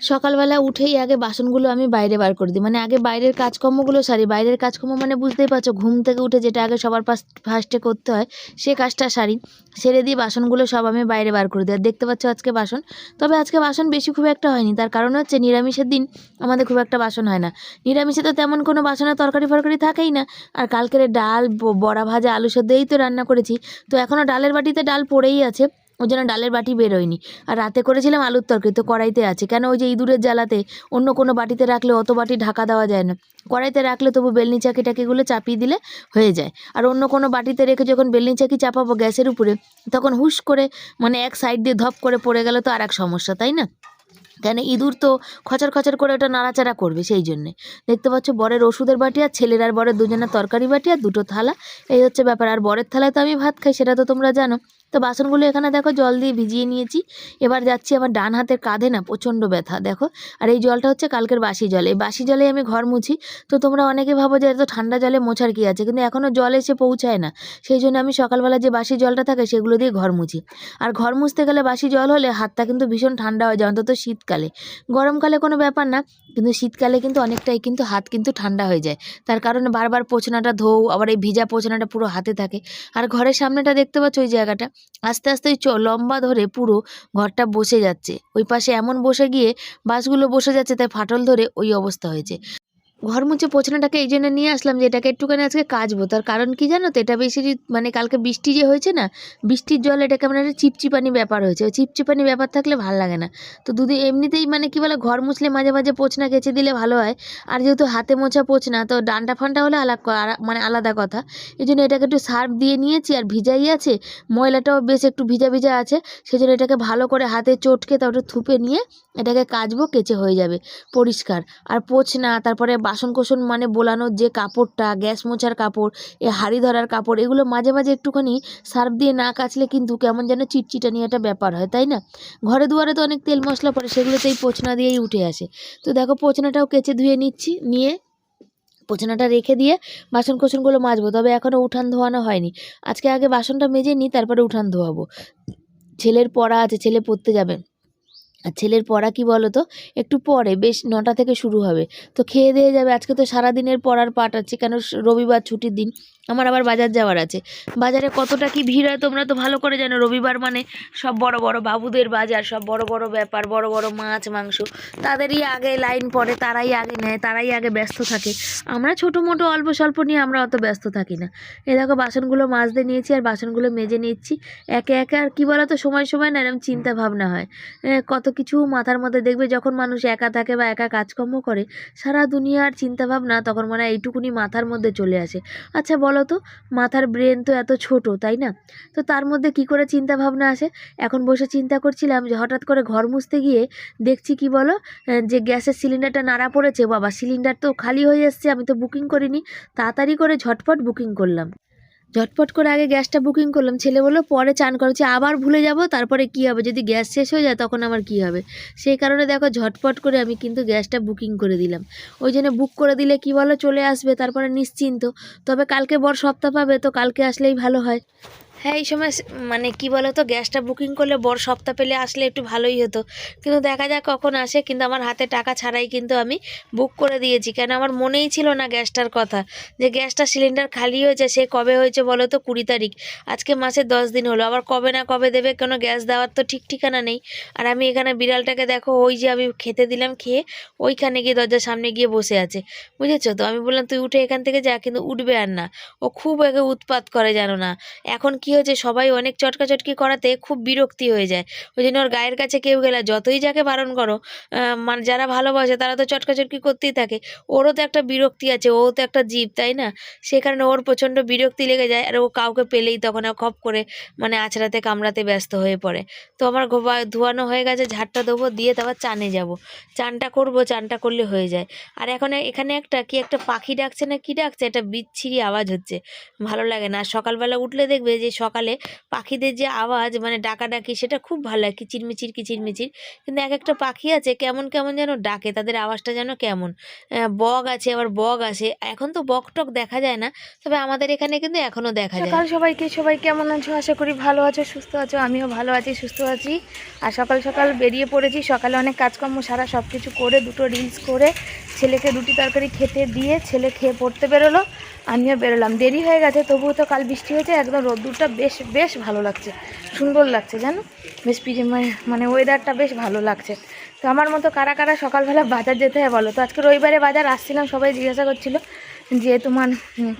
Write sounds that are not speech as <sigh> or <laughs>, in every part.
সকালবেলা উঠেই আগে বাসনগুলো আমি বাইরে বার করে দিই। মানে আগে বাইরের কাজকর্মগুলো সারি। বাইরের কাজকর্ম মানে বুঝতেই পারছ, ঘুম থেকে উঠে যেটা আগে সবার ফার্স্টে করতে হয়, সে কাজটা সারি। সেরে দিয়ে বাসনগুলো সব আমি বাইরে বার করে দিই। আর দেখতে পাচ্ছ আজকে বাসন। তবে আজকে বাসন বেশি খুব একটা হয়নি। তার কারণ হচ্ছে নিরামিষের দিন আমাদের খুব একটা বাসন হয় না। নিরামিষে তো তেমন কোনো বাসনের তরকারি ফরকারি থাকেই না। আর কালকের ডাল বড়া ভাজা, আলু সেদ্ধ এই তো রান্না করেছি। তো এখনও ডালের বাটিতে ডাল পড়েই আছে। ওই জন্য ডালের বাটি বেরোয়নি আর রাতে করেছিলাম আলুর তরকারি, তো কড়াইতে আছে। কেন ওই যে ইঁদুরের জ্বালাতে অন্য কোনো বাটিতে রাখলে অত বাটি ঢাকা দেওয়া যায় না। কড়াইতে রাখলে তবু বেলনি চাকি টাকিগুলো চাপিয়ে দিলে হয়ে যায়। আর অন্য কোনো বাটিতে রেখে যখন বেলনি চাকি চাপাবো গ্যাসের উপরে, তখন হুশ করে মানে এক সাইড দিয়ে ধপ করে পড়ে গেলে তো আর এক সমস্যা, তাই না? কেন ইঁদুর তো খচর খচর করে ওটা নাড়াচাড়া করবে সেই জন্যে। দেখতে পাচ্ছ বরের ওষুধের বাটি আর ছেলের আর বরের দুজনের তরকারি বাটি আর দুটো থালা। এই হচ্ছে ব্যাপার। আর বরের থালায় তো আমি ভাত খাই, সেটা তো তোমরা জানো। তো বাসনগুলো এখানে দেখো জল দিয়ে ভিজিয়ে নিয়েছি। এবার যাচ্ছি আমার ডান হাতের কাঁধে না প্রচণ্ড ব্যথা, দেখো। আর এই জলটা হচ্ছে কালকের বাসি জল। এই বাসি জলে আমি ঘর মুছি। তো তোমরা অনেকে ভাবো যে এত ঠান্ডা জলে মোছার কী আছে? কিন্তু এখনও জল এসে পৌঁছায় না। সেই জন্য আমি সকালবেলা যে বাসি জলটা থাকে সেগুলো দিয়ে ঘর মুছি। আর ঘর মুছতে গেলে বাসি জল হলে হাতটা কিন্তু ভীষণ ঠান্ডা হয়ে যায়, অন্তত শীতকালে। গরমকালে কোনো ব্যাপার না, কিন্তু শীতকালে কিন্তু অনেকটাই কিন্তু হাত কিন্তু ঠান্ডা হয়ে যায়। তার কারণে বারবার পোছনাটা ধোও, আবার এই ভিজা পোছনাটা পুরো হাতে থাকে। আর ঘরের সামনেটা দেখতে পাচ্ছ ওই জায়গাটা? আস্তে আস্তে চ, লম্বা ধরে পুরো ঘরটা বসে যাচ্ছে। ওই পাশে এমন বসে গিয়ে বাসগুলো বসে যাচ্ছে, তাই ফাটল ধরে ওই অবস্থা হয়েছে। ঘর মুছে পোছনাটাকে এই জন্য নিয়ে আসলাম যে এটাকে একটুখানি আজকে কাচবো। তার কারণ কি জানো তো? এটা বেশি মানে কালকে বৃষ্টি যে হয়েছে না, বৃষ্টির জল এটাকে কেমন একটা চিপচিপানি ব্যাপার হয়েছে। ওই চিপচিপানি ব্যাপার থাকলে ভালো লাগে না। তো দুদিন এমনিতেই মানে কি বলে, ঘর মুছলে মাঝে মাঝে পোছনা কেচে দিলে ভালো হয়। আর যেহেতু হাতে মোছা পোছনা, তো ডান্ডা ফান্ডা হলে আলাদা মানে আলাদা কথা। এই জন্য এটাকে একটু সার্ফ দিয়ে নিয়েছি আর ভিজাই আছে। ময়লাটাও বেশ একটু ভিজা ভিজা আছে। সেই জন্য এটাকে ভালো করে হাতে চটকে তারপরে থুপে নিয়ে এটাকে কাচবো, কেচে হয়ে যাবে। পরিষ্কার। আর পোছনা, তারপরে বাসন কোসন মানে বোলানোর যে কাপড়টা, গ্যাস মোছার কাপড়, এ হাঁড়ি ধরার কাপড়, এগুলো মাঝে মাঝে একটুখানি সার্ফ দিয়ে না কাচলে কিন্তু কেমন যেন চিটচিটানি একটা ব্যাপার হয়, তাই না? ঘরে দুয়ারে তো অনেক তেল মশলা পড়ে, সেগুলোতেই পোছনা দিয়েই উঠে আসে। তো দেখো পোছনাটাও কেচে ধুয়ে নিচ্ছি, নিয়ে পোছনাটা রেখে দিয়ে বাসন কোসনগুলো মাজবো, তবে এখনও উঠান ধোয়ানো হয়নি। আজকে আগে বাসনটা মেজে নিই, তারপরে উঠান ধোয়াবো। ছেলের পড়া আছে, ছেলে পড়তে যাবে। আর ছেলের পড়া কি বলো তো একটু পরে, বেশ নটা থেকে শুরু হবে। তো খেয়ে দিয়ে যাবে। আজকে তো সারাদিনের পড়ার পাট আছে। কেন? রবিবার ছুটির দিন। আমার আবার বাজার যাওয়ার আছে। বাজারে কতটা কি ভিড় হয় তোমরা তো ভালো করে জানো। রবিবার মানে সব বড় বড় বাবুদের বাজার, সব বড় বড় ব্যাপার, বড় বড় মাছ, মাংস। তাদেরই আগে লাইন পড়ে, তারাই আগে নেয়, তারাই আগে ব্যস্ত থাকে। আমরা ছোটো, মোটো, অল্প, স্বল্প নিয়ে আমরা অত ব্যস্ত থাকি না। এ দেখো, বাসনগুলো মাজতে নিয়েছি আর বাসনগুলো মেজে নিচ্ছি। একে একে আর কী বলো তো সময় সময় না এরকম চিন্তা ভাবনা হয়। কত কিছু মাথার মধ্যে দেখবে যখন মানুষ একা থাকে বা একা কাজকর্ম করে, সারা দুনিয়ার চিন্তা ভাবনা তখন মনে এইটুকুনি মাথার মধ্যে চলে আসে। আচ্ছা বলো তো মাথার ব্রেন তো এত ছোট, তাই না? তো তার মধ্যে কি করে চিন্তা ভাবনা আসে? এখন বসে চিন্তা করছিলাম যে হঠাৎ করে ঘর মুছতে গিয়ে দেখছি কি বলো? যে গ্যাসের সিলিন্ডারটা নাড়া পড়েছে, বাবা সিলিন্ডার তো খালি হয়ে এসছে, আমি তো বুকিং করিনি। তাড়াতাড়ি করে ঝটপট বুকিং করলাম। ঝটপট করে আগে গ্যাসটা বুকিং করলাম। ছেলে বলল, পরে চান করেছি আবার ভুলে যাব, তারপরে কি হবে? যদি গ্যাস শেষ হয়ে যায়, তখন আমার কি হবে? সেই কারণে দেখো, ঝটপট করে আমি কিন্তু গ্যাসটা বুকিং করে দিলাম। ওই জন্য বুক করে দিলে কি বলো, চলে আসবে, তারপরে নিশ্চিন্ত। তবে কালকে বর সপ্তাহ পাবে, তো কালকে আসলেই ভালো হয়। হ্যাঁ এই সময় মানে কি বলো তো গ্যাসটা বুকিং করলে বড় সপ্তাহ পেলে আসলে একটু ভালোই হতো। কিন্তু দেখা যাক কখন আসে, কিন্তু আমার হাতে টাকা ছাড়াই কিন্তু আমি বুক করে দিয়েছি। কেন আমার মনেই ছিল না গ্যাসটার কথা, যে গ্যাসটা সিলিন্ডার খালি হয়েছে, সে কবে হয়েছে বলো তো কুড়ি তারিখ। আজকে মাসের দশ দিন হলো, আবার কবে না কবে দেবে, কোনো গ্যাস দেওয়ার তো ঠিক ঠিকানা নেই। আর আমি এখানে বিড়ালটাকে দেখো, ওই যে আমি খেতে দিলাম, খেয়ে ওইখানে গিয়ে দরজার সামনে গিয়ে বসে আছে। বুঝেছ তো? আমি বললাম, তুই উঠে এখান থেকে যা, কিন্তু উঠবে আর না। ও খুব একে উৎপাত করে, জানো না। এখন কি হয়েছে? সবাই অনেক চটকাচটকি করাতে খুব বিরক্তি হয়ে যায়। ওই জন্য ওর গায়ের কাছে কেউ গেলে যতই যাকে বারণ করো মানে যারা ভালোবাসে তারা তো চটকাচটকি করতেই থাকে। ওরও তো একটা বিরক্তি আছে, ও তো একটা জীব, তাই না? সে কারণে ওর প্রচণ্ড বিরক্তি লেগে যায় আর ও কাউকে পেলেই তখন খপ করে মানে আছড়াতে, কামড়াতে ব্যস্ত হয়ে পড়ে। তো আমার ধোয়ানো হয়ে গেছে, ঝাড়টা দেবো দিয়ে তারপর চানে যাব। চানটা করব, চানটা করলে হয়ে যায়। আর এখন এখানে একটা কি একটা পাখি ডাকছে না কি ডাকছে? একটা বিচ্ছিরি আওয়াজ হচ্ছে। ভালো লাগে না। সকালবেলা উঠলে দেখবে যে সকালে পাখিদের যে আওয়াজ মানে ডাকাডাকি সেটা খুব ভালো লাগে, কিচিরমিচির কিচিরমিচির। কিন্তু এক একটা পাখি আছে, কেমন কেমন যেন ডাকে, তাদের আওয়াজটা যেন কেমন। বগ আছে, আবার বগ আছে এখন তো বক টক দেখা যায় না, তবে আমাদের এখানে কিন্তু এখনও দেখা যায়। সকাল সবাইকে, সবাই কেমন আছো? আশা করি ভালো আছো, সুস্থ আছো, আমিও ভালো আছি, সুস্থ আছি। আর সকাল সকাল বেরিয়ে পড়েছি, সকালে অনেক কাজকর্ম সারা সব কিছু করে, দুটো রিলস করে, ছেলেকে রুটি তরকারি খেতে দিয়ে ছেলে খেয়ে পড়তে বেরোলো, আমিও বেরোলাম। দেরি হয়ে গেছে, তবুও তো কাল বৃষ্টি হয়েছে, একদম রোদ্দুরটা বেশ বেশ ভালো লাগছে। সুন্দর লাগছে, জানো? বেশ পিজে মানে মানে ওয়েদারটা বেশ ভালো লাগছে। তো আমার মতো কারা কারা সকালবেলা বাজার যেতে হয় বলো? তো আজকে রবিবারে বাজার, আসছিলাম, সবাই জিজ্ঞাসা করছিল যে তোমার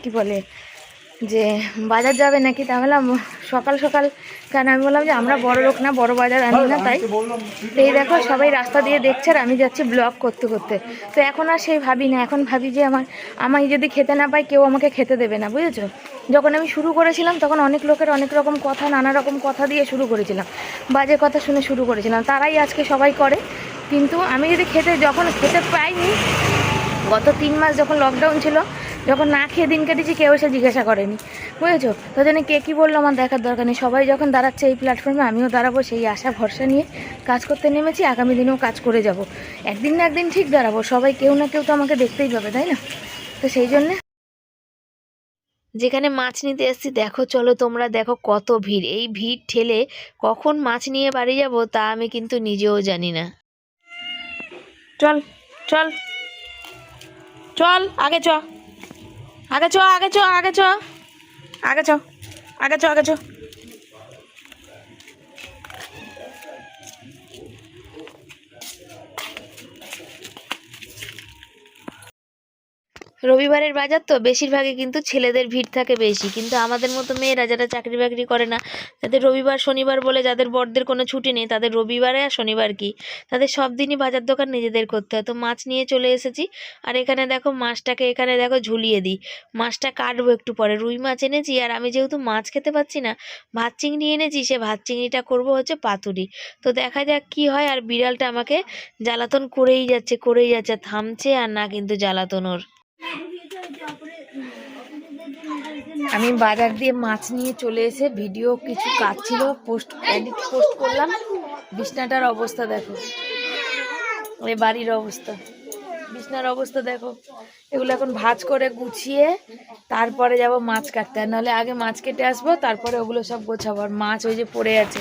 কি বলে যে বাজার যাবে নাকি তাহলে সকাল সকাল কেন? আমি বললাম যে আমরা বড় লোক না, বড় বাজার আনি না, তাই। এই দেখো, সবাই রাস্তা দিয়ে দেখছে আর আমি যাচ্ছি ব্লগ করতে করতে। তো এখন আর সেই ভাবি না, এখন ভাবি যে আমার আমি যদি খেতে না পাই কেউ আমাকে খেতে দেবে না, বুঝেছ? যখন আমি শুরু করেছিলাম, তখন অনেক লোকের অনেক রকম কথা, নানা রকম কথা দিয়ে শুরু করেছিলাম। বাজে কথা শুনে শুরু করেছিলাম। তারাই আজকে সবাই করে। কিন্তু আমি যদি খেতে, যখন খেতে পাইনি, গত তিন মাস যখন লকডাউন ছিল যখন না খেয়ে দিন কেটেছি, কেউ এসে জিজ্ঞাসা করেনি। বুঝেছ? তো জানি কে কী বলল আমার দেখার দরকার নেই। সবাই যখন দাঁড়াচ্ছে এই প্ল্যাটফর্মে আমিও দাঁড়াবো সেই আশা, ভরসা নিয়ে কাজ করতে নেমেছি। আগামী দিনেও কাজ করে যাব। একদিন না একদিন ঠিক দাঁড়াবো। সবাই কেউ না কেউ তো আমাকে দেখতেই পাবে, তাই না? তো সেই জন্যে যেখানে মাছ নিতে এসেছি, দেখো, চলো তোমরা দেখো কত ভিড়। এই ভিড় ঠেলে কখন মাছ নিয়ে বাড়ি যাব, তা আমি কিন্তু নিজেও জানি না। চল চল চল, আগে চ। আগে চ আগে চ আগে চ। আগে চ আগে চ। আগে চ রবিবারের বাজার তো বেশিরভাগই কিন্তু ছেলেদের ভিড় থাকে বেশি। কিন্তু আমাদের মতো মেয়েরা যারা চাকরি বাকরি করে না, তাদের রবিবার, শনিবার বলে যাদের বড়দের কোনো ছুটি নেই, তাদের রবিবারে আর শনিবার কি? তাদের সব দিনই বাজার দোকান নিজেদের করতে হয়। তো মাছ নিয়ে চলে এসেছি। আর এখানে দেখো মাছটাকে এখানে দেখো ঝুলিয়ে দিই। মাছটা কাটবো একটু পরে। রুই মাছ এনেছি আর আমি যেহেতু মাছ খেতে পাচ্ছি না, ভাত চিংড়ি এনেছি, সে ভাত চিংড়িটা করব হচ্ছে পাতুরি। তো দেখা যাক কি হয় আর বিড়ালটা আমাকে জ্বালাতন করেই যাচ্ছে করেই যাচ্ছে, থামছে আর না কিন্তু জ্বালাতন ওর। আমি বাজার দিয়ে মাছ নিয়ে চলে এসে ভিডিও কিছু কাজ ছিল, পোস্ট এডিট পোস্ট করলাম। বিছনাটার অবস্থা দেখো। ওই বাড়ির অবস্থা। বিছনার অবস্থা দেখো। এগুলো এখন ভাজ করে গুছিয়ে তারপরে যাব মাছ কাটতে। আর নাহলে আগে মাছ কেটে আসব, তারপরে ওগুলো সব গোছাবো। আর মাছ ওই যে পড়ে আছে।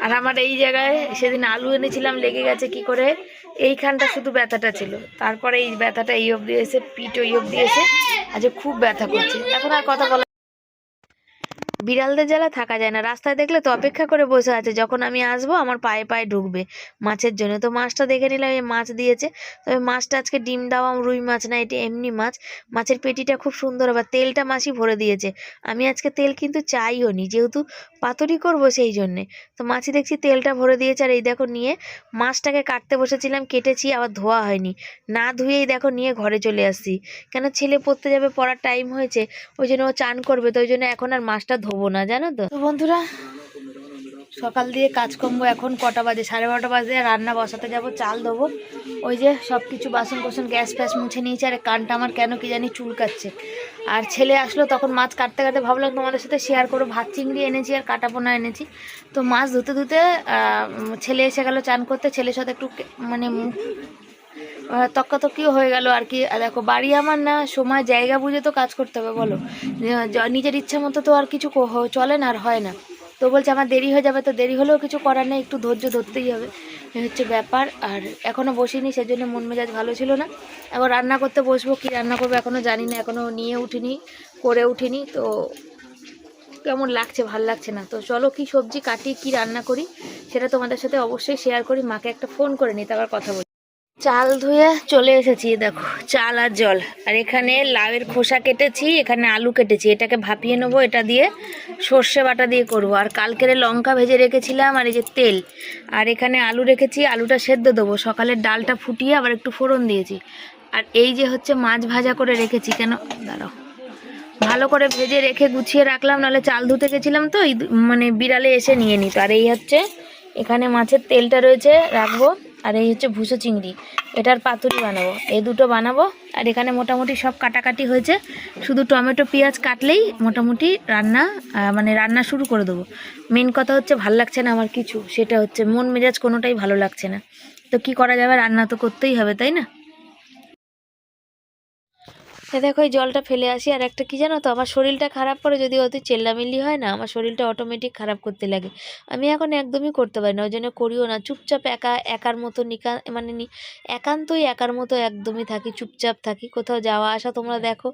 আর আমার এই জায়গায় সেদিন আলু এনেছিলাম, লেগে গেছে কি করে? এইখানটা শুধু ব্যথাটা ছিল। তারপরে এই ব্যথাটা এই অবধি এসে পিঠ ওই অবধি এসে আজ খুব ব্যথা করছে। এখন আর কথা বলা বিড়ালদের জ্বালা থাকা যায় না। রাস্তায় দেখলে তো অপেক্ষা করে বসে আছে, যখন আমি আসব আমার পায়ে পায়ে ঢুকবে মাছের জন্য। তো মাছটা দেখে নিলাম, এই মাছ দিয়েছে। তবে মাছটা আজকে ডিম দেওয়া, রুই মাছ না, এটি এমনি মাছ। মাছের পেটিটা খুব সুন্দর, আবার তেলটা মাছই ভরে দিয়েছে। আমি আজকে তেল কিন্তু চাইও নি, যেহেতু পাতুরি করব সেই জন্যে। তো মাছি দেখছি তেলটা ভরে দিয়েছে, আর এই দেখো নিয়ে মাছটাকে কাটতে বসেছিলাম, কেটেছি, আবার ধোয়া হয়নি। না ধুয়েই দেখো নিয়ে ঘরে চলে আসছি। কেন ছেলে পড়তে যাবে, পড়ার টাইম হয়েছে, ওই জন্য ও চান করবে, তো ওই জন্য এখন আর মাছটা ধোবো না, জানো তো? তো বন্ধুরা, সকাল দিয়ে কাজকর্ম এখন কটা বাজে? সাড়ে বারোটা বাজে রান্না বসাতে যাব, চাল দেবো ওই যে সব কিছু বাসন কোসন গ্যাস ফ্যাস মুছে নিয়েছে, আর কানটা আমার কেন কি জানি চুলকাচ্ছে। আর ছেলে আসলো, তখন মাছ কাটতে কাটতে ভাবলাম তোমাদের সাথে শেয়ার করো ভাত, চিংড়ি এনেছি আর কাটা পোনা এনেছি। তো মাছ ধুতে ধুতে ছেলে এসে গেল চান করতে, ছেলের সাথে একটু মানে তক্কাতক্কিও হয়ে গেল আর কি। দেখো, বাড়ি আমার না, সময়, জায়গা বুঝে তো কাজ করতে হবে, বলো। নিজের ইচ্ছা মতো তো আর কিছু চলে না আর হয় না। তো বলছে, আমার দেরি হয়ে যাবে, তো দেরি হলেও কিছু করার নেই, একটু ধৈর্য ধরতেই হবে। হচ্ছে ব্যাপার। আর এখনও বসিনি, সেজন্য মন মেজাজ ভালো ছিল না। এবার রান্না করতে বসবো, কি রান্না করব এখনও জানি না এখনও নিয়ে উঠিনি, করে উঠিনি। তো কেমন লাগছে, ভালো লাগছে না? তো চলো, কি সবজি কাটি, কি রান্না করি, সেটা তোমাদের সাথে অবশ্যই শেয়ার করি, মাকে একটা ফোন করে নিই, তারপর কথা বলি। চাল ধুয়ে চলে এসেছি, দেখো, চাল আর জল। আর এখানে লাউয়ের খোসা কেটেছি, এখানে আলু কেটেছি। এটাকে ভাপিয়ে নেব, এটা দিয়ে সর্ষে বাটা দিয়ে করব। আর কালকের লঙ্কা ভেজে রেখেছিলাম আর এই যে তেল। আর এখানে আলু রেখেছি, আলুটা সেদ্ধ দেবো। সকালের ডালটা ফুটিয়ে আবার একটু ফোড়ন দিয়েছি। আর এই যে হচ্ছে মাছ ভাজা করে রেখেছি, কেন? দাঁড়াও। ভালো করে ভেজে রেখে গুছিয়ে রাখলাম, নাহলে চাল ধুতে গেছিলাম তো মানে বিড়ালে এসে নিয়ে নিত। আর এই হচ্ছে এখানে মাছের তেলটা রয়েছে, রাখব। আর এই হচ্ছে ভুসো চিংড়ি। এটার পাতুরি বানাবো। এই দুটো বানাবো। আর এখানে মোটামুটি সব কাটাকাটি হয়েছে। শুধু টমেটো, পেঁয়াজ কাটলেই মোটামুটি রান্না মানে রান্না শুরু করে দেবো। মেন কথা হচ্ছে ভালো লাগছে না আমার কিছু। সেটা হচ্ছে মন মেজাজ কোনোটাই ভালো লাগছে না। তো কি করা যাবে? রান্না তো করতেই হবে, তাই না? এ দেখো, এই জলটা ফেলে আসি। আর একটা কি জানো তো, আমার শরীরটা খারাপ করে যদি অতি চেল্লামিল্লি হয় না, আমার শরীরটা অটোমেটিক খারাপ করতে লাগে। আমি এখন একদমই করতে পারি না, ওই জন্য করিও না। চুপচাপ একা, একার মতো নিকা মানে নি, একান্তই একার মতো একদমই থাকি, চুপচাপ থাকি। কোথাও যাওয়া আসা তোমরা দেখো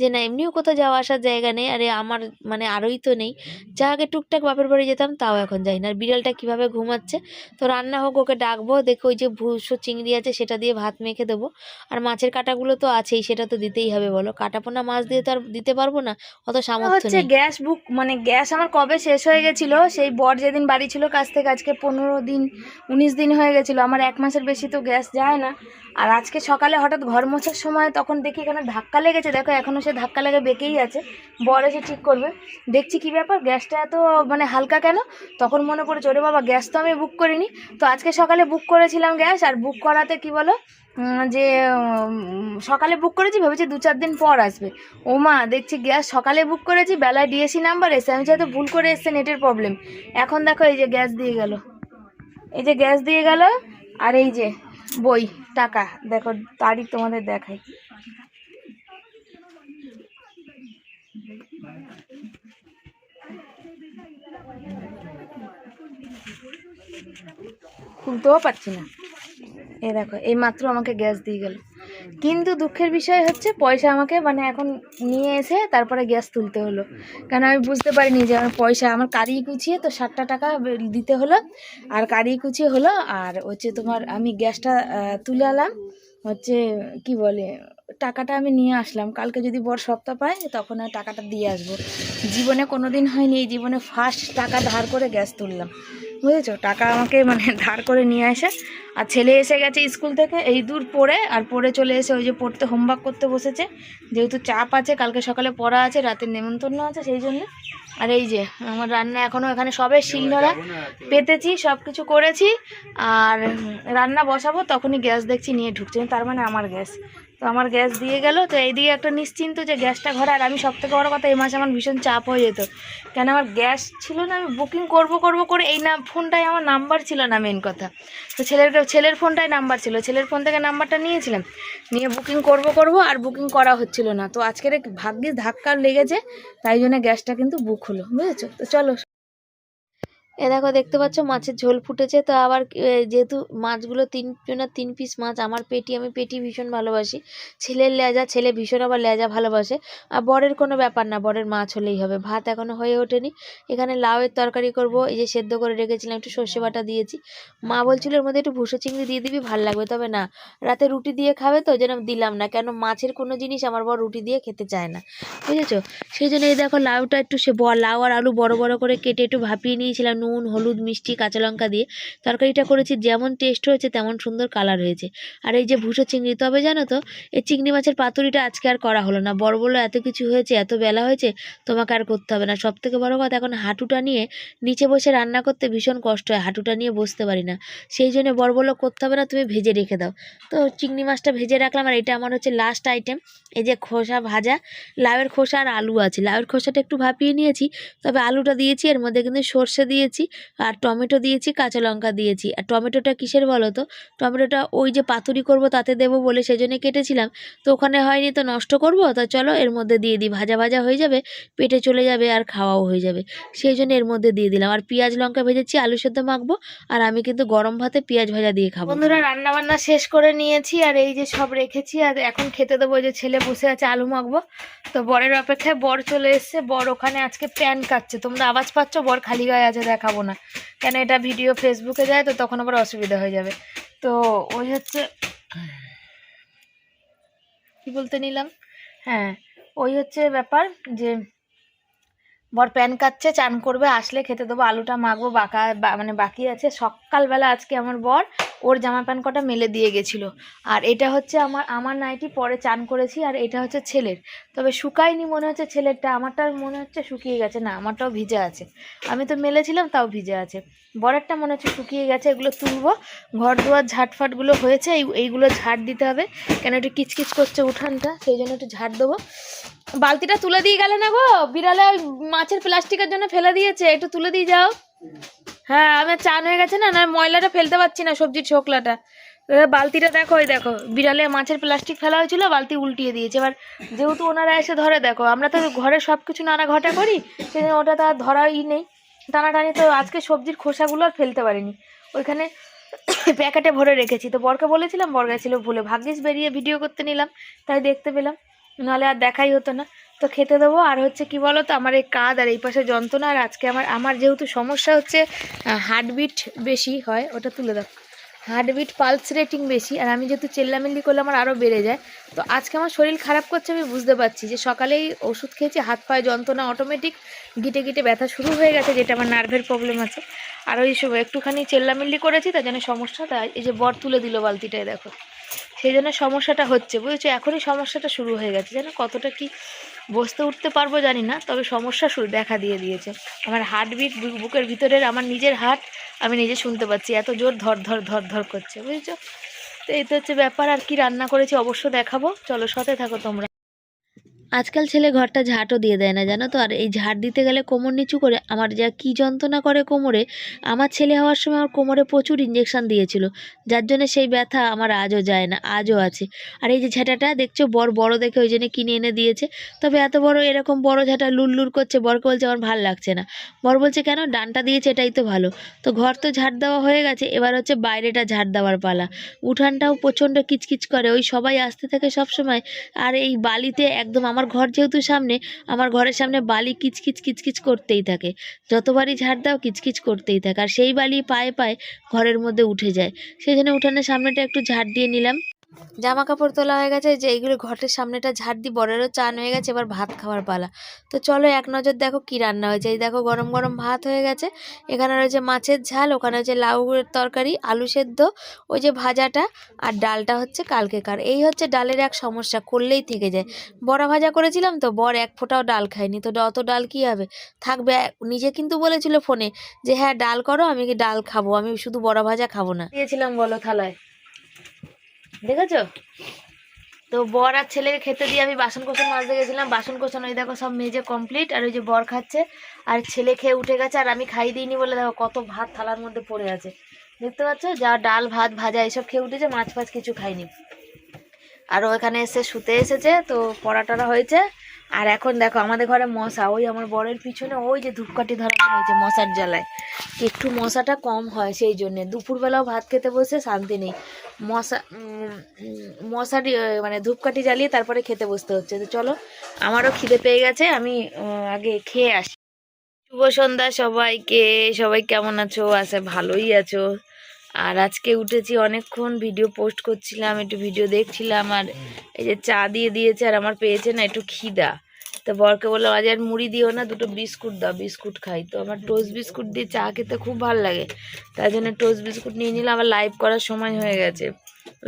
যে না, এমনিও কোথাও যাওয়া আসার জায়গা নেই। আরে আমার মানে আরোই তো নেই। যা আগে টুকটাক বাপের বাড়ি যেতাম, তাও এখন যাই না। আর বিড়ালটা কীভাবে ঘুমাচ্ছে? তো রান্না হোক, ওকে ডাকবো, দেখো ওই যে ভুসো চিংড়ি আছে, সেটা দিয়ে ভাত মেখে দেবো। আর মাছের কাটাগুলো তো আছেই, সেটা তো দিতেই হবে। বলো? কাটাপোনা মাছ দিয়ে তো আর দিতে পারব না অত সামর্থ্য হচ্ছে গ্যাস বুক মানে গ্যাস আমার কবে শেষ হয়ে গেছিল? সেই বর যেদিন বাড়ি ছিল কাছ থেকে আজকে পনেরো দিন উনিশ দিন হয়ে গেছিল। আমার এক মাসের বেশি তো গ্যাস যায় না। আর আজকে সকালে হঠাৎ ঘর মোছার সময় তখন দেখি এখানে ধাক্কা লেগেছে। দেখো এখনও সে ধাক্কা লেগে বেঁকেই আছে। বর এসে ঠিক করবে। দেখছি কি ব্যাপার? গ্যাসটা এত মানে হালকা কেন? তখন মনে পড়েছে ওরে বাবা গ্যাস তো আমি বুক করিনি। তো আজকে সকালে বুক করেছিলাম গ্যাস আর বুক করাতে কি বলো? যে সকালে বুক করেছি, ভেবেছি দু চার দিন পর আসবে। ও মা, দেখছি গ্যাস সকালে বুক করেছি, বেলায় ডিএসি নাম্বার এসে, আমি হয়তো ভুল করে এসছে নেটের প্রবলেম এখন দেখো এই যে গ্যাস দিয়ে গেল। এই যে গ্যাস দিয়ে গেল, আর এই যে বই, টাকা। দেখো তারিখ তোমাদের দেখাই। খুলতেও পারছি না। এই দেখো, এই মাত্র আমাকে গ্যাস দিয়ে গেল। কিন্তু দুঃখের বিষয় হচ্ছে পয়সা আমাকে মানে এখন নিয়ে এসে তারপরে গ্যাস তুলতে হলো। কেন আমি বুঝতে পারিনি যে আমার পয়সা, আমার কারি কুচিয়ে তো ষাটটা টাকা দিতে হলো, আর কারি কুচিয়ে হলো, আর হচ্ছে তোমার আমি গ্যাসটা তুলে আলাম হচ্ছে কি বলে, টাকাটা আমি নিয়ে আসলাম। কালকে যদি বড় সপ্তাহ পায়, তখন টাকাটা দিয়ে আসব। জীবনে কোনো দিন হয়নি, এই জীবনে ফার্স্ট টাকা ধার করে গ্যাস তুললাম। বুঝেছ? টাকা আমাকে মানে <laughs> ধার করে নিয়ে আসে। আর ছেলে এসে গেছে স্কুল থেকে, এই দূর পড়ে, আর পড়ে চলে এসে ওই যে পড়তে হোমওয়ার্ক করতে বসেছে। যেহেতু চাপ আছে, কালকে সকালে পড়া আছে রাতের নেমন্তন্ন আছে, সেই জন্য। আর এই যে, আমার রান্না এখনও এখানে সবে শিল শিলনোড়া পেতেছি সব কিছু করেছি। আর রান্না বসাবো, তখনই গ্যাস দেখছি, নিয়ে ঢুকছে। তার মানে আমার গ্যাস। আমার গ্যাস দিয়ে গেল, তো এইদিকে একটা নিশ্চিন্ত যে গ্যাসটা ঘরে, আর আমি সব থেকে বড় কথা, এই মাসে আমার ভীষণ চাপ হয়ে যেত। কেন আমার গ্যাস ছিল না, আমি বুকিং করব করব, করে এই না ফোনটায় আমার নাম্বার ছিল না মেন কথা। তো ছেলের ছেলের ফোনটায় নাম্বার ছিল, ছেলের ফোন থেকে নাম্বারটা নিয়েছিলাম। নিয়ে বুকিং করব করব, আর বুকিং করা হচ্ছিল না। তো আজকের এক ভাগ্যিস ধাক্কা লেগেছে, তাই জন্য গ্যাসটা কিন্তু বুক হলো, বুঝেছ? তো চলো। এ দেখো, দেখতে পাচ্ছ মাছের ঝোল ফুটেছে। তো আবার যেহেতু মাছগুলো তিন জনের তিন পিস মাছ, আমার পেটি, আমি পেটি ভীষণ ভালোবাসি। ছেলের লেজা, ছেলে ভীষণ আবার লেজা ভালোবাসে। আর বরের কোনো ব্যাপার না, বরের মাছ হলেই হবে। ভাত এখনও হয়ে ওঠেনি। এখানে লাউয়ের তরকারি করব। এই যে সেদ্ধ করে রেখেছিলাম, একটু সর্ষে বাটা দিয়েছি। মা বলছিল, এর মধ্যে একটু ভুসো চিংড়ি দিয়ে দিবি, ভালো লাগবে। তবে না, রাতে রুটি দিয়ে খাবে তো, যেন দিলাম না। কেন, মাছের কোনো জিনিস আমার বর রুটি দিয়ে খেতে চায় না। বুঝেছ? সেই জন্য এই দেখো, লাউটা একটু সে লাউ আর আলু বড় বড় করে কেটে একটু ভাপিয়ে নিয়েছিলাম নুন, হলুদ, মিষ্টি, কাঁচা লঙ্কা দিয়ে তরকারিটা করেছি। যেমন টেস্ট হয়েছে, তেমন সুন্দর কালার হয়েছে। আর এই যে ভুষো চিংড়ি, তবে জানো তো, এই চিংড়ি মাছের পাতুরিটা আজকে আর করা হলো না। বড় বড় এত কিছু হয়েছে, এত বেলা হয়েছে, তোমাকে আর করতে হবে না। সব থেকে বড় কথা, এখন হাঁটুটা নিয়ে নিচে বসে রান্না করতে ভীষণ কষ্ট হয়। হাঁটুটা নিয়ে বসতে পারি না। সেই জন্য বড় বড় করতে হবে না, তুমি ভেজে রেখে দাও। তো চিংড়ি মাছটা ভেজে রাখলাম, আর এটা আমার হচ্ছে লাস্ট আইটেম এই যে খোসা ভাজা, লাউয়ের খোসা আর আলু আছে। লাউয়ের খোসাটা একটু ভাপিয়ে নিয়েছি, তবে আলুটা দিয়েছি, এর মধ্যে কিন্তু সর্ষে দিয়েছি। আর টমেটো দিয়েছি, কাঁচা লঙ্কা দিয়েছি। আর টমেটোটা কিসের বলো তো টমেটোটা ওই যে পাতুরি করব তাতে দেবো বলে সেজন্য কেটেছিলাম। তো ওখানে হয়নি তো নষ্ট করব? তা চলো এর মধ্যে দিয়ে দিই। ভাজা ভাজা হয়ে যাবে, পেটে চলে যাবে আর খাওয়াও হয়ে যাবে। সেই জন্য এর মধ্যে দিয়ে দিলাম। আর পেঁয়াজ, লঙ্কা ভেজেছি, আলু সেদ্ধ মাখবো, আর আমি কিন্তু গরম ভাতে পেঁয়াজ ভাজা দিয়ে খাব। বন্ধুরা রান্না বান্না শেষ করে নিয়েছি, আর এই যে সব রেখেছি, আর এখন খেতে দেবো যে ছেলে বসে আছে, আলু মাখবো। তো বরের অপেক্ষায় বর চলে এসছে। বর ওখানে আজকে প্যান কাটছে। তোমরা আওয়াজ পাচ্ছ? বর খালি গায়ে আছে দেখাবো না। কেন এটা ভিডিও ফেসবুকে যায় তো তখন আবার অসুবিধা হয়ে যাবে। তো ওই হচ্ছে, কি বলতে নিলাম? হ্যাঁ ওই হচ্ছে ব্যাপার যে বর প্যান কাটছে চান করবে, আসলে খেতে দেবো, আলুটা মাখবো, বাঁকা মানে বাকি আছে। সকালবেলা আজকে আমার বর ওর জামা প্যান্ট কটা মেলে দিয়ে গেছিল। আর এটা হচ্ছে আমার আমার নাইটি, পরে চান করেছি, আর এটা হচ্ছে ছেলের। তবে শুকায়নি মনে হচ্ছে ছেলেরটা আমারটা মনে হচ্ছে শুকিয়ে গেছে। না, আমারটাও ভিজে আছে। আমি তো মেলেছিলাম, তাও ভিজে আছে। বরেরটা মনে হচ্ছে শুকিয়ে গেছে, এগুলো তুলবো। ঘর দুয়ার ঝাটফাটগুলো হয়েছে, এই, এইগুলো ঝাড় দিতে হবে। কেন একটু কিচকিচ করছে উঠানটা, সেই জন্য একটু ঝাড় দেবো। বালতিটা তুলে দিয়ে গেলে না গো? বিড়ালে ওই মাছের প্লাস্টিকের জন্য ফেলে দিয়েছে। একটু তুলে দিয়ে যাও। হ্যাঁ আমার চান হয়ে গেছে না? না ময়লাটা ফেলতে পারছি না, সবজির ছোকলাটা। বালতিটা দেখো, ওই দেখো, বিড়ালে মাছের প্লাস্টিক ফেলা হয়েছিল, বালতি উল্টিয়ে দিয়েছে। এবার যেহেতু ওনারা এসে ধরে, দেখো, আমরা তো ঘরে সব কিছু নানা ঘটা করি, সেজন্য ওটা তো আর ধরাই নেই। টানাটানি তো আজকে সবজির খোসাগুলো আর ফেলতে পারিনি। ওইখানে প্যাকেটে ভরে রেখেছি। তো বরকে বলেছিলাম, বর গেছিল ভুলে। ভাগ্যিস বেরিয়ে ভিডিও করতে নিলাম, তাই দেখতে পেলাম। নাহলে আর দেখাই হতো না। তো খেতে দেবো। আর হচ্ছে কি বলো তো আমার এই কাঁধ আর এই পাশে যন্ত্রণা, আর আজকে আমার আমার যেহেতু সমস্যা হচ্ছে হার্টবিট বেশি হয়, ওটা তুলে দাও। হার্টবিট পালস রেটিং বেশি, আর আমি যেহেতু চেল্লামিল্লি করলে আমার আরও বেড়ে যায়। তো আজকে আমার শরীর খারাপ করছে, আমি বুঝতে পারছি যে সকালেই ওষুধ খেয়েছি, হাত পায়ে যন্ত্রণা অটোমেটিক গিটে গিটে ব্যথা শুরু হয়ে গেছে, যেটা আমার নার্ভের প্রবলেম আছে। আর ওই সব একটুখানি চেল্লামিল্লি করেছি, তার জন্য সমস্যা তাই এই যে বর তুলে দিল বালতিটায়, দেখো। সেই জন্য সমস্যাটা হচ্ছে। বুঝেছ? এখনই সমস্যাটা শুরু হয়ে গেছে। যেন কতটা কি বসতে উঠতে পারব জানি না, তবে সমস্যা শুরু দেখা দিয়ে দিয়েছে। আমার হার্টবিট বুকের ভিতরের আমার নিজের হার্ট আমি নিজে শুনতে পাচ্ছি। এত জোর ধর ধর ধর ধর করছে। বুঝেছ? তো এই তো হচ্ছে ব্যাপার। আর কি রান্না করেছি অবশ্য দেখাবো। চলো সাথে থাকো তোমরা। আজকাল ছেলে ঘরটা ঝাঁটও দিয়ে দেয় না, জানো তো? আর এই ঝাড় দিতে গেলে কোমর নিচু করে আমার যা কি যন্ত্রণা করে কোমরে, আমার ছেলে হওয়ার সময় আমার কোমরে প্রচুর ইঞ্জেকশন দিয়েছিল। যার জন্য সেই ব্যথা আমার আজও যায় না, আজও আছে। আর এই যে ঝাঁটাটা, দেখছ? বড় বড় দেখে ওই জন্য কিনে এনে দিয়েছে। তবে এত বড় এরকম বড় ঝাঁটা লুল লুল করছে, বরকে বলছে আমার ভালো লাগছে না। বর বলছে, কেন? ডানটা দিয়েছে, এটাই তো ভালো। তো ঘর তো ঝাড় দেওয়া হয়ে গেছে, এবার হচ্ছে বাইরেটা ঝাড় দেওয়ার পালা। উঠানটাও প্রচণ্ড কিচকিচ করে, ওই সবাই আসতে থাকে সব সময় আর এই বালিতে একদম আমার ঘর যেহেতু সামনে, আমার ঘরের সামনে বালি কিচকিচ কিচকিচ করতেই থাকে। যতবারই ঝাড় দাও কিচকিচ করতেই থাকে। আর সেই বালি পায়ে পায়ে ঘরের মধ্যে উঠে যায়। সেই জন্য উঠানের সামনেটা একটু ঝাড় দিয়ে নিলাম। জামা কাপড় তোলা হয়ে গেছে যে এইগুলো ঘরের সামনেটা ঝাড় দিয়ে বড়েরও চান হয়ে গেছে, এবার ভাত খাওয়ার পালা। তো চলো এক নজর দেখো কি রান্না হয়েছে। এই দেখো গরম গরম ভাত হয়ে গেছে, এখানে রয়েছে মাছের ঝাল, ওখানে হচ্ছে লাউয়ের তরকারি, আলু সেদ্ধ, ওই যে ভাজাটা, আর ডালটা হচ্ছে কালকেকার এই হচ্ছে ডালের এক সমস্যা, করলেই থেকে যায়। বড়া ভাজা করেছিলাম তো, বর এক ফোঁটাও ডাল খায়নি, তো অত ডাল কী হবে? থাকবে, নিজে কিন্তু বলেছিল ফোনে যে হ্যাঁ ডাল করো, আমি কি ডাল খাব? আমি শুধু বড়া ভাজা খাব না। দিয়েছিলাম বলো থালায়। দেখেছ? তো বর আর ছেলেকে খেতে দিয়ে আমি বাসন কোসন মাজতে গেছিলাম। বাসন কোসন ওই দেখো সব মেজে কমপ্লিট আর ওই যে বর খাচ্ছে, আর ছেলে খেয়ে উঠে গেছে, আর আমি খাই দিইনি বলে দেখো কত ভাত থালার মধ্যে পড়ে আছে। দেখতে পাচ্ছ? যা ডাল, ভাত, ভাজা, এসব খেয়ে উঠেছে, মাছ ফাছ কিছু খাইনি। আর ও এখানে এসে শুতে এসেছে, তো পড়া টড়া হয়েছে। আর এখন দেখো আমাদের ঘরে মশা, ওই আমার বরের পিছনে ওই যে ধূপকাঠি ধরানো হয়েছে মশার জ্বালায়। একটু মশাটা কম হয় সেই জন্যে। দুপুরবেলাও ভাত খেতে বসে শান্তি নেই। মশা মশারি মানে ধূপকাঠি জ্বালিয়ে তারপরে খেতে বসতে হচ্ছে। তো চলো, আমারও খিদে পেয়ে গেছে, আমি আগে খেয়ে আসি। শুভ সন্ধ্যা সবাইকে, সবাই কেমন আছো? আশা ভালোই আছো। আর আজকে উঠেছি অনেকক্ষণ, ভিডিও পোস্ট করছিলাম, একটু ভিডিও দেখছিলাম, আর এই যে চা দিয়ে দিয়েছে, আর আমার পেয়েছে না একটু খিদা। তো বরকে বললাম আজ আর মুড়ি দিও না দুটো বিস্কুট দাও বিস্কুট খাই। তো আমার টোস্ট বিস্কুট দিয়ে চা খেতে খুব ভালো লাগে। তাই জন্য টোস্ট বিস্কুট নিয়ে নিলাম আবার লাইভ করার সময় হয়ে গেছে।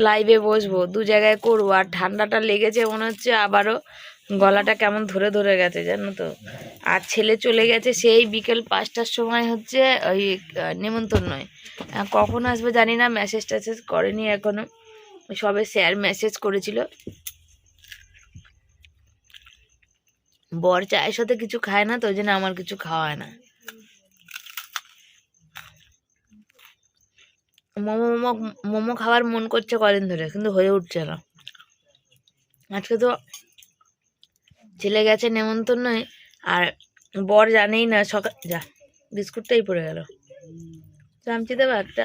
লাইভে বসবো দু জায়গায় করব আর ঠান্ডাটা লেগেছে মনে হচ্ছে আবারও গলাটা কেমন ধরে ধরে গেছে জানো তো? আর ছেলে চলে গেছে সেই বিকেল পাঁচটার সময় হচ্ছে ওই আহ, নয় কখন আসবে জানি না মেসেজ টেসেজ করেনি এখনও সবে স্যার মেসেজ করেছিল। বর চায়ের সাথে কিছু খায় না, তো জন্য আমার কিছু খাওয়ায় না। মোমো মোমো মোমো খাওয়ার মন করছে কদিন ধরে, কিন্তু হয়ে উঠছে না। আজকে তো ছেলে গেছে নেমন্তন্নয় আর বর জানেই না, সকাল যা, বিস্কুটটাই পড়ে গেল। চামচিতে একটা?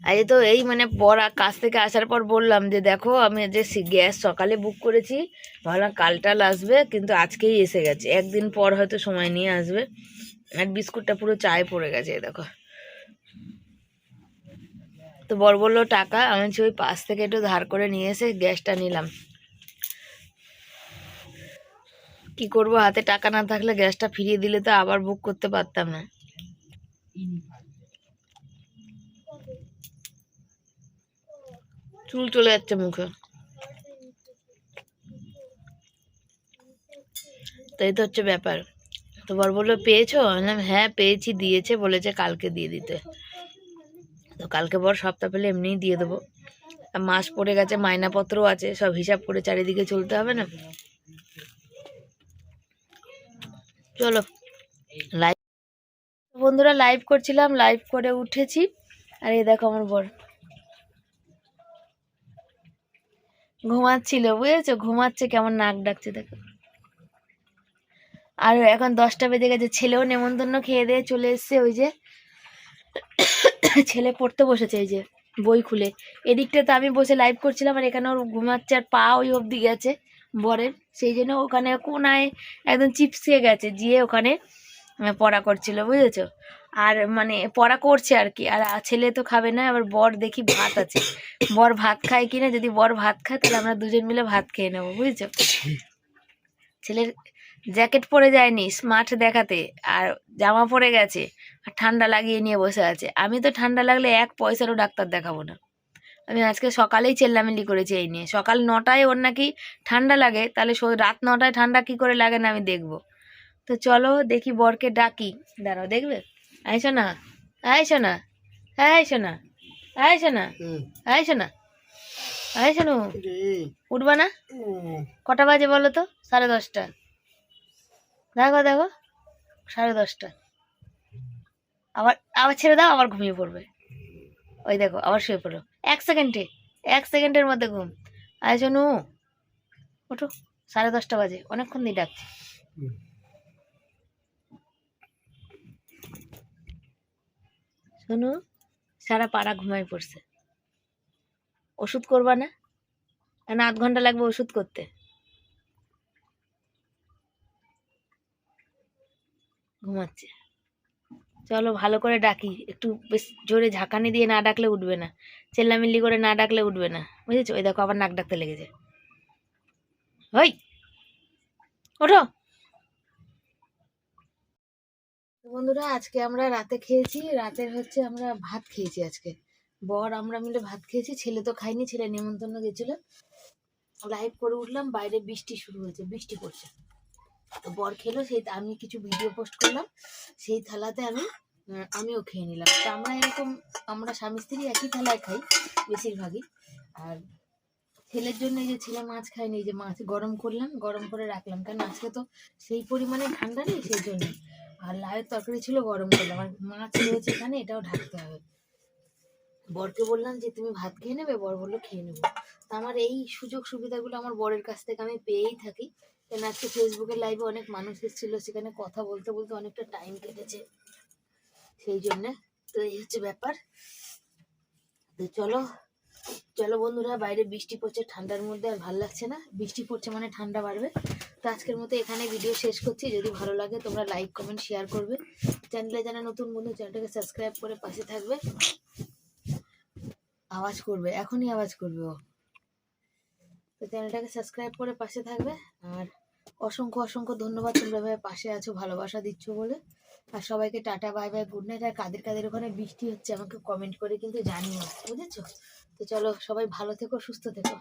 আজকে তো এই মানে আ- কাজ থেকে আসার পর বললাম যে, দেখো, আমি যে গ্যাস সকালে বুক করেছি। ভাবলাম কালটাল আসবে, কিন্তু আজকেই এসে গেছে। একদিন পর হয়তো সময় নিয়ে আসবে। আর বিস্কুটটা পুরো চায়ে পড়ে গেছে দেখো। তো বর বলল, টাকা? আমি ওই পাশ থেকে একটু ধার করে নিয়ে এসে গ্যাসটা নিলাম। কি করব? হাতে টাকা না থাকলে গ্যাসটা ফিরিয়ে দিলে তো আবার বুক করতে পারতাম না। চুল চলে যাচ্ছে মুখে। তো তো হচ্ছে ব্যাপার। তো বর বলল, পেয়েছ? হ্যাঁ পেয়েছি, দিয়েছে, বলেছে কালকে দিয়ে দিতে। তো কালকে বর সপ্তাহ পেলে এমনিই দিয়ে দেবো। মাস পড়ে গেছে, মাইনাপত্রও আছে, সব হিসাব করে চারিদিকে চলতে হবে না। চলো লাইভ বন্ধুরা লাইভ করছিলাম লাইভ করে উঠেছি। আর এই দেখো আমার বর। ঘুমাচ্ছিল, বুঝেছ? ঘুমাচ্ছে কেমন নাক ডাকছে দেখো। আর এখন দশটা বেজে গেছে, ছেলেও নেমন্তন্ন খেয়ে দিয়ে চলে এসছে ওই যে, ছেলে পড়তে বসেছে এই যে, বই খুলে। এদিকটা তো আমি বসে লাইভ করছিলাম আর এখানে ওর ঘুমাচ্ছে আর পা ওই অবধি গেছে, বরের। সেই জন্য ওখানে কোনায় একদম চিপসিয়ে গেছে, গিয়ে ওখানে পড়া করছিল, বুঝেছ? আর মানে পড়া করছে আর কি। আর ছেলে তো খাবে না, আবার বর দেখি ভাত আছে। বর ভাত খায় কিনা, যদি বর ভাত খায়, তাহলে আমরা দুজন মিলে ভাত খেয়ে নেব, বুঝেছ? ছেলের জ্যাকেট পরে যায়নি, স্মার্ট দেখাতে, আর জামা পরে গেছে, আর ঠান্ডা লাগিয়ে নিয়ে বসে আছে। আমি তো ঠান্ডা লাগলে এক পয়সারও ডাক্তার দেখাবো না। আমি আজকে সকালেই চেল্লামিল্লি করেছি এই নিয়ে। সকাল নটায় ওর নাকি ঠান্ডা লাগে, তাহলে রাত নটায় ঠান্ডা কি করে লাগে না আমি দেখব। তো চলো দেখি বরকে ডাকি। দাঁড়াও দেখবে? আইসো না আইসো না আইসো না আইসো না আইসো না আইসো না উঠবা না? কটা বাজে বলো তো? সাড়ে দশটা। দেখো দেখো সাড়ে দশটা। আবার আবার ছেড়ে দাও আবার ঘুমিয়ে পড়বে। ওই দেখো আবার শুয়ে পড়ো এক সেকেন্ডে এক সেকেন্ডের মধ্যে ঘুম। আয় শোনু ওঠো সাড়ে দশটা বাজে অনেকক্ষণ দিয়ে ডাকছি। শোনো সারা পাড়া ঘুমাই পড়ছে। ওষুধ করবা না? না আধ ঘণ্টা লাগবে ওষুধ করতে? ঘুমাচ্ছে। চলো ভালো করে ডাকি। একটু বেশ জোরে ঝাঁকানি দিয়ে না ডাকলে উঠবে না। চেল্লামিল্লি করে না ডাকলে উঠবে না। বুঝেছ? ওই দেখো, আবার নাক ডাকতে লেগেছে। ওই ওঠো তো বন্ধুরা, আজকে আমরা রাতে খেয়েছি। রাতের হচ্ছে আমরা ভাত খেয়েছি আজকে। বর, আমরা মিলে ভাত খেয়েছি। ছেলে তো খাইনি ছেলে নেমন্তন্ন গেছিল। লাইভ করে উঠলাম, বাইরে বৃষ্টি শুরু হয়েছে, বৃষ্টি পড়ছে। তো বর খেলো, সেই আমি কিছু ভিডিও পোস্ট করলাম। সেই থালাতে আমি আমিও খেয়ে নিলাম। তো আমরা এরকম, আমরা স্বামী স্ত্রী একই থালায় খাই, বেশিরভাগই। আর ছেলের জন্য এই যে ছেলে মাছ খায়নি, এই যে মাছ গরম করলাম, গরম করে রাখলাম। কারণ আজকে তো সেই পরিমাণে ঠান্ডা নেই, সেই জন্য। আর লাউয়ের তরকারি ছিল গরম করলাম। আর মাছ রয়েছে এখানে, এটাও ঢাকতে হবে। বরকে বললাম যে, তুমি ভাত খেয়ে নেবে? বর বলল, খেয়ে নেব। তা আমার এই সুযোগ সুবিধাগুলো আমার বরের কাছ থেকে আমি পেয়েই থাকি। কেন আজকে ফেসবুকের লাইভে অনেক মানুষ এসেছিল, সেখানে কথা বলতে বলতে অনেকটা টাইম কেটেছে। সেই জন্যে তো এই হচ্ছে ব্যাপার। তো চলো চলো বন্ধুরা, বাইরে বৃষ্টি পড়ছে ঠান্ডার মধ্যে আর ভালো লাগছে না। বৃষ্টি পড়ছে মানে ঠান্ডা বাড়বে। তো আজকের মতো এখানে ভিডিও শেষ করছি। যদি ভালো লাগে তোমরা লাইক কমেন্ট শেয়ার করবে। চ্যানেলে যারা নতুন বন্ধু চ্যানেলটাকে সাবস্ক্রাইব করে পাশে থাকবে। আওয়াজ করবে, এখনই আওয়াজ করবে ও। তো চ্যানেলটাকে সাবস্ক্রাইব করে পাশে থাকবে। আর অসংখ্য অসংখ্য ধন্যবাদ তোমরা ভাই পাশে আছো, ভালোবাসা দিচ্ছ বলে। আর সবাইকে tata bye bye good night আর কাদের কাদের ওখানে বৃষ্টি হচ্ছে আমাকে কমেন্ট করে কিন্তু জানিও, বুঝেছ? তো চলো সবাই ভালো থেকো সুস্থ থেকো।